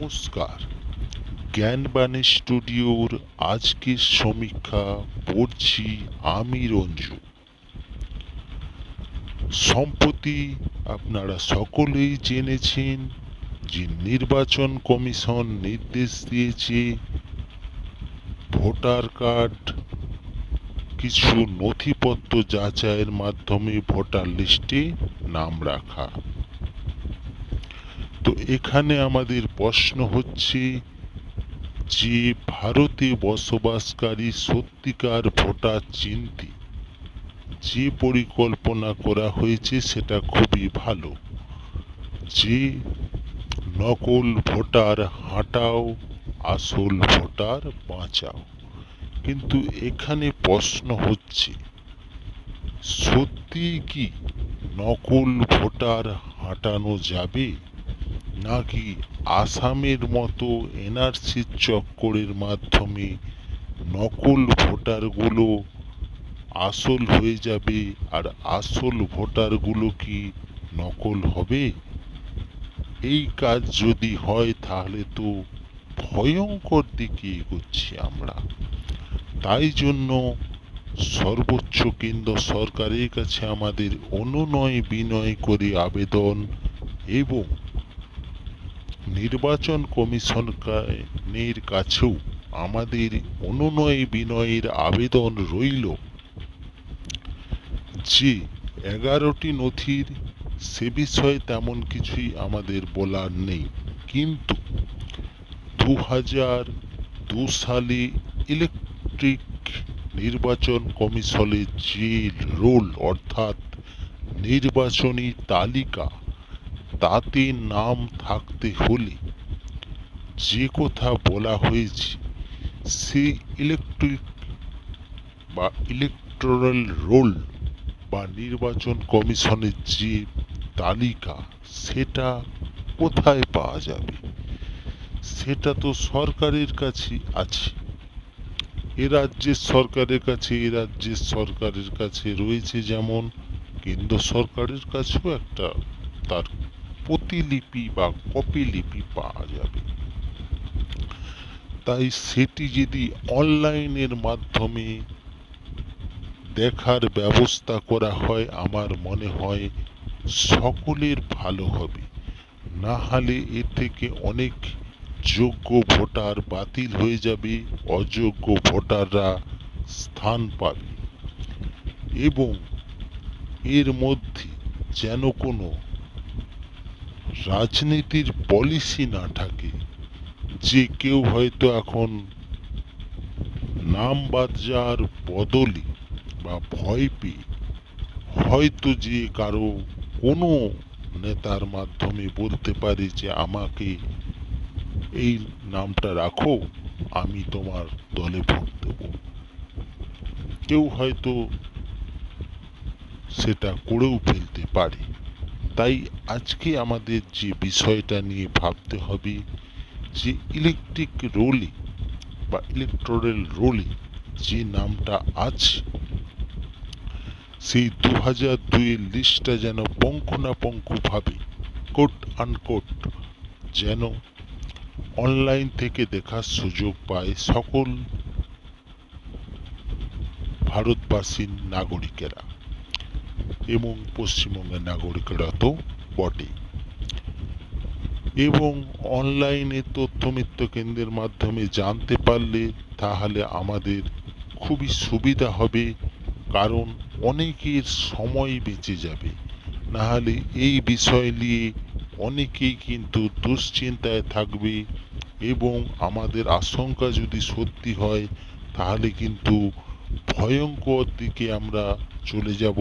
নমস্কার। জ্ঞানবাণী স্টুডিওর আজকের সমীক্ষা পড়ছি আমি রঞ্জু। সম্প্রতি আপনারা সকলেই জেনেছেন যে নির্বাচন কমিশন নির্দেশ দিয়েছে ভোটার কার্ড, কিছু নথিপত্র যাচাইয়ের মাধ্যমে ভোটার লিস্টে নাম রাখা। তো এখানে আমাদের প্রশ্ন হচ্ছে, যে ভারতে বসবাসকারী সত্যিকার ভোটার চিনতে যে পরিকল্পনা করা হয়েছে সেটা খুবই ভালো। যে নকল ভোটার হাঁটাও, আসল ভোটার বাঁচাও। কিন্তু এখানে প্রশ্ন হচ্ছে, সত্যি কি নকল ভোটার হাঁটানো যাবে? নাকি আসামের মতো এনআরসির চক্করের মাধ্যমে নকল ভোটারগুলো আসল হয়ে যাবে আর আসল ভোটারগুলো কি নকল হবে? এই কাজ যদি হয় তাহলে তো ভয়ঙ্কর দিকে এগোচ্ছি আমরা। তাই জন্য সর্বোচ্চ কেন্দ্র সরকারের কাছে আমাদের অনুনয় বিনয় করে আবেদন এবং নির্বাচন কমিশনের কাছেও আমাদের অনুনয় বিনয়ের আবেদন রইল। যে এগারোটি নথির সে বিষয়ে তেমন কিছুই আমাদের বলার নেই। কিন্তু দু হাজার দু সালে ইলেকট্রিক নির্বাচন কমিশনের যে রোল, অর্থাৎ নির্বাচনী তালিকা তাতে নাম থাকতে হলে যে কথা বলা হয়েছে, সে ইলেকট্রিক বা ইলেকট্রাল রোল বা নির্বাচন কমিশনের যে তালিকা, সেটা কোথায় পাওয়া যাবে? সেটা তো সরকারের কাছে আছে। এ রাজ্যের সরকারের কাছে, এ রাজ্যের সরকারের কাছে রয়েছে যেমন, কেন্দ্র সরকারের কাছেও একটা তার প্রতিলিপি বা কপিলিপি পাওয়া যাবে। তাই সেটি যদি অনলাইনের মাধ্যমে দেখার ব্যবস্থা করা হয়, আমার মনে হয় সকলের ভালো হবে। না হলে এ থেকে অনেক যোগ্য ভোটার বাতিল হয়ে যাবে, অযোগ্য ভোটাররা স্থান পাবে। এবং এর মধ্যে যেন কোনো রাজনীতির পলিসি না থাকে, যে কেউ হয়তো এখন নাম বাদ যাওয়ার বদলে বা ভয় পেয়ে হয়তো যে কারও কোনো নেতার মাধ্যমে বলতে পারে যে আমাকে এই নামটা রাখো, আমি তোমার দলে ভোট দেব। কেউ হয়তো সেটা করেও ফেলতে পারে। তাই আজকে আমাদের যে বিষয়টা নিয়ে ভাবতে হবে, যে ইলেকট্রিক রোলে বা ইলেকট্রাল রোলে যে নামটা আছে, সেই দু হাজার দুইয়ের লিস্টটা যেন পঙ্খনাপঙ্খভাবে কোট আনকোট যেন অনলাইন থেকে দেখার সুযোগ পায় সকল ভারতবাসীর নাগরিকেরা। এবং পশ্চিমবঙ্গের নাগরিকেরা তো বটে এবং অনলাইনে তথ্য মিত্র কেন্দ্রের মাধ্যমে জানতে পারলে তাহলে আমাদের খুবই সুবিধা হবে, কারণ অনেকের সময় বেঁচে যাবে। নাহলে এই বিষয় নিয়ে অনেকেই কিন্তু দুশ্চিন্তায় থাকবে এবং আমাদের আশঙ্কা যদি সত্যি হয়, তাহলে কিন্তু ভয়ঙ্কর দিকে আমরা চলে যাব।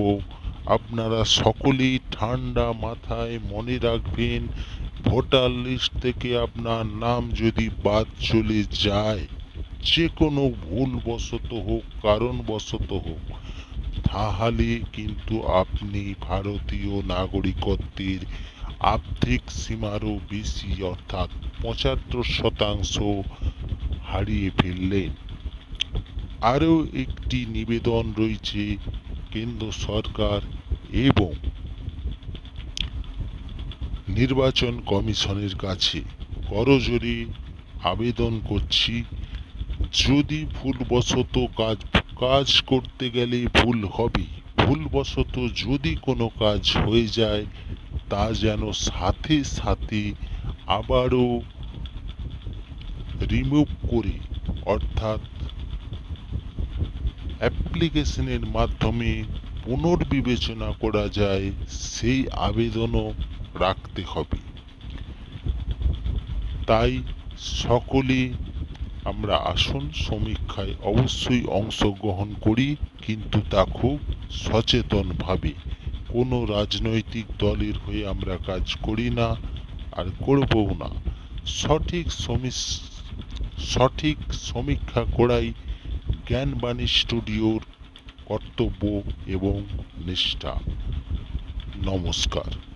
আপনারা সকলেই ঠান্ডা মাথায় মনে রাখবেন, ভোটার লিস্ট থেকে আপনার নাম যদি বাদ চলে যায় যে কোনো ভুলবশত হোক, কারণবশত হোক, তাহলে কিন্তু আপনি ভারতীয় নাগরিকত্বের আর্থিক সীমারও বেশি, অর্থাৎ পঁচাত্তর শতাংশ হারিয়ে ফেললেন। আরও একটি নিবেদন রয়েছে, কেন্দ্র সরকার এবং নির্বাচন কমিশনের কাছে করজোরে আবেদন করছি। যদি ভুলবশত কাজ কাজ করতে গেলে ভুল হবে। ভুলবশত যদি কোনো কাজ হয়ে যায়, তা যেন সাথে সাথে আবারও রিমুভ করে, অর্থাৎ অ্যাপ্লিকেশনের মাধ্যমে পুনর্বিবেচনা করা যায়, সেই আবেদনও রাখতে হবে। তাই সকলে আমরা আসন সমীক্ষায় অবশ্যই অংশগ্রহণ করি, কিন্তু তা খুব সচেতনভাবে। কোনো রাজনৈতিক দলের হয়ে আমরা কাজ করি না আর করবও না। সঠিক সঠিক সমীক্ষা করাই জ্ঞানবাণী স্টুডিওর কর্তব্য এবং নিষ্ঠা। নমস্কার।